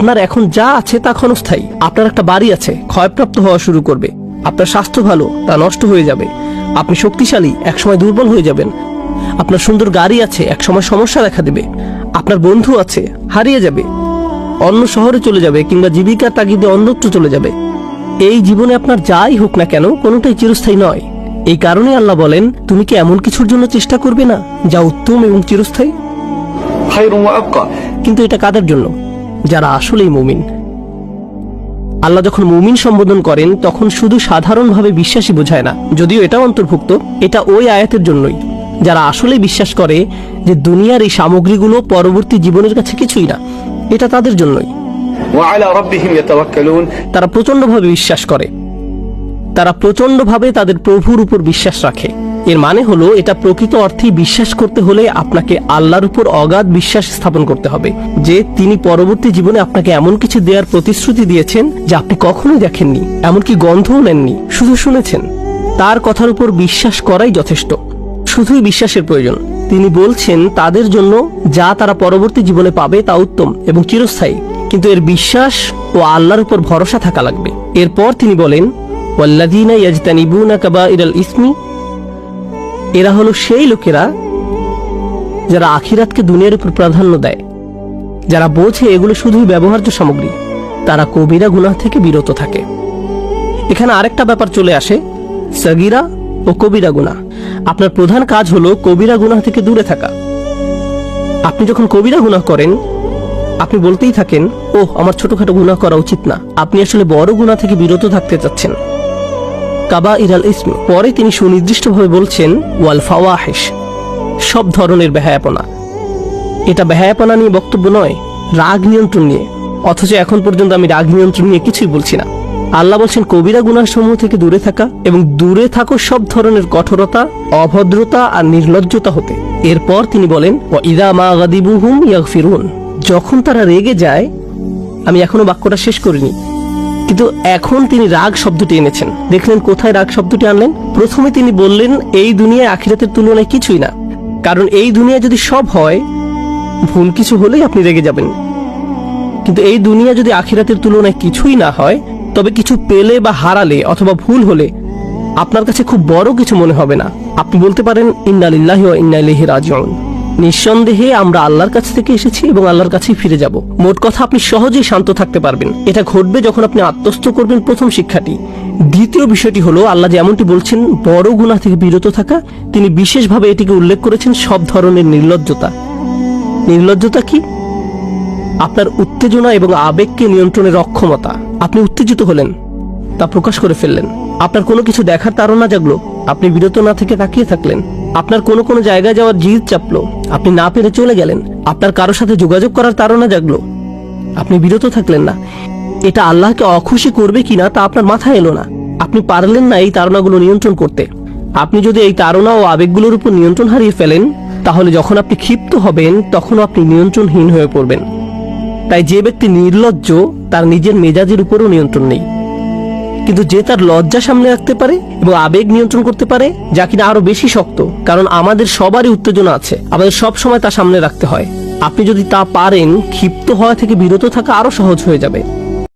আপনার এখন যা আছে তা ক্ষণস্থায়ী। আপনার একটা বাড়ি আছে ক্ষয়প্রাপ্ত হওয়া শুরু করবে। আপনার স্বাস্থ্য ভালো তা নষ্ট হয়ে যাবে। আপনি শক্তিশালী একসময় দুর্বল হয়ে যাবেন। আপনার সুন্দর গাড়ি আছে একসময় সমস্যা দেখা দেবে। আপনার বন্ধু আছে হারিয়ে যাবে। অন্য শহরে চলে যাবে কিংবা জীবিকার তাগিদে অন্যত্র চলে যাবে। এই জীবনে আপনার যাই হোক না কেন কোনোটাই চিরস্থায়ী নয়। এই কারণে আল্লাহ বলেন তুমি কি এমন কিছুর জন্য চেষ্টা করবে না যা উত্তম এবং চিরস্থায়ী? কিন্তু এটা কাদের জন্য? যারা আসলেই মুমিন। আল্লাহ যখন মুমিন সম্বোধন করেন তখন শুধু সাধারণভাবে বিশ্বাসী বোঝায় না। যদিও এটা অন্তর্ভুক্ত এটা ওই আয়াতের জন্যই। যারা আসলে বিশ্বাস করে যে দুনিয়ার এই সামগ্রীগুলো পরবর্তী জীবনের কাছে কিছুই না এটা তাদের জন্যই। তারা প্রচন্ডভাবে বিশ্বাস করে। তারা প্রচন্ডভাবে তাদের প্রভুর উপর বিশ্বাস রাখে। এর মানে হলো এটা প্রকৃত অর্থেই বিশ্বাস করতে হলে আপনাকে আল্লাহর উপর অগাধ বিশ্বাস স্থাপন করতে হবে। যে তিনি পরবর্তী জীবনে আপনাকে এমন কিছু দেওয়ার প্রতিশ্রুতি দিয়েছেন যা আপনি কখনোই দেখেননি, এমনকি গন্ধও নেননি, শুধু শুনেছেন। তার কথার উপর বিশ্বাস করাই যথেষ্ট। শুধুই বিশ্বাসের প্রয়োজন। তিনি বলছেন, তাদের জন্য যা তারা পরবর্তী জীবনে পাবে তা উত্তম এবং চিরস্থায়ী। কিন্তু এর বিশ্বাস ও আল্লাহর উপর ভরসা থাকা লাগবে। এরপর তিনি বলেন, ওয়াল্লাযীনা ইয়াজতানিবুনা কাবাইরাল ইসমি এরা হলো সেই লোকেরা যারা আখিরাতকে দুনিয়ার উপর প্রাধান্য দেয়। যারা বোঝে এগুলো শুধুই ব্যবহার্য সামগ্রী, তারা কবিরা গুনাহ থেকে বিরত থাকে। এখানে আরেকটা ব্যাপার চলে আসে, সগিরা ও কবিরা গুনাহ। আপনার প্রধান কাজ হলো কবিরা গুনাহ থেকে দূরে থাকা। আপনি যখন কবিরা গুনাহ করেন, আপনি বলতেই থাকেন, ওহ, আমার ছোটখাটো গুনাহ করা উচিত না। আপনি আসলে বড় গুনাহ থেকে বিরত থাকতে চাচ্ছেন। কাবা ইরাল ইসমি। পরে তিনি সুনির্দিষ্টভাবে বলছেন, ওয়াল ফাওয়াহিশ। সব ধরনের বেহায়াপনা। এটা বেহায়াপনা নিয়ে বক্তব্য নয়, রাগ নিয়ন্ত্রণ নিয়ে। অথচ এখন পর্যন্ত আমি রাগ নিয়ন্ত্রণ নিয়ে কিছুই বলছি না। আল্লাহ বলছেন, কবিরা গুনাহ সমূহ থেকে দূরে থাকা এবং দূরে থাকো সব ধরনের কঠোরতা, অভদ্রতা আর নির্লজ্জতা হতে। এরপর তিনি বলেন, "ওয়া ইদা মা গাদিবুহুম ইয়াগফিরুন। যখন তারা রেগে যায়, আমি এখনও বাক্যটা শেষ করিনি। কিন্তু এখন তিনি রাগ শব্দটি এনেছেন। দেখলেন কোথায় রাগ শব্দটি আনলেন? প্রথমে তিনি বললেন, এই দুনিয়ায় আখিরাতের তুলনায় কিছুই না। কারণ এই দুনিয়া যদি সব হয়, ভুল কিছু হলেই আপনি রেগে যাবেন। কিন্তু এই দুনিয়া যদি আখিরাতের তুলনায় কিছুই না হয়, তবে কিছু পেলে বা হারালে অথবা ভুল হলে আপনার কাছে খুব বড় কিছু মনে হবে না। আপনি বলতে পারেন ইন্নালিল্লাহি ওয়া ইন্না ইলাইহি রাজিউন। নিঃসন্দেহে আমরা আল্লাহর কাছ থেকে এসেছি এবং আল্লাহর কাছেই ফিরে যাব। মোট কথা, আপনি সহজেই শান্ত থাকতে পারবেন। এটা ঘটবে যখন আপনি আত্মস্থ করবেন প্রথম শিক্ষাটি। দ্বিতীয় বিষয়টি হলো, আল্লাহ যেমনটি বলছেন, বড় গুনাহ থেকে বিরত থাকা। তিনি বিশেষভাবে এটিকে উল্লেখ করেছেন, সব ধরনের নির্লজ্জতা। নির্লজ্জতা কি? আপনার উত্তেজনা এবং আবেগকে নিয়ন্ত্রণের অক্ষমতা। আপনি উত্তেজিত হলেন, তা প্রকাশ করে ফেললেন। আপনার কোনো কিছু দেখার তাড়না জাগলো। আপনি বিরত না থেকে তাকিয়ে থাকলেন। আপনার কোনো কোনো জায়গায় যাওয়ার জিদ চাপলো। আপনি না পেরে চলে গেলেন। আপনার কারোর সাথে যোগাযোগ করার তাড়না জাগলো। আপনি বিরত থাকলেন না। এটা আল্লাহকে অখুশি করবে কিনা তা আপনার মাথায় এলো না। আপনি পারলেন না এই তাড়নাগুলো নিয়ন্ত্রণ করতে। আপনি যদি এই তাড়না ও আবেগগুলোর উপর নিয়ন্ত্রণ হারিয়ে ফেলেন, তাহলে যখন আপনি ক্ষিপ্ত হবেন তখন আপনি নিয়ন্ত্রণহীন হয়ে পড়বেন। তাই যে ব্যক্তি নির্লজ্জ, তার নিজের মেজাজের উপরও নিয়ন্ত্রণ নেই। কিন্তু যে তার লজ্জা সামনে রাখতে পারে এবং আবেগ নিয়ন্ত্রণ করতে পারে, যা কিনা আরও বেশি শক্ত, কারণ আমাদের সবারই উত্তেজনা আছে। আমাদের সব সময় তা সামনে রাখতে হয়। আপনি যদি তা পারেন, ক্ষিপ্ত হওয়া থেকে বিরত থাকা আরও সহজ হয়ে যাবে।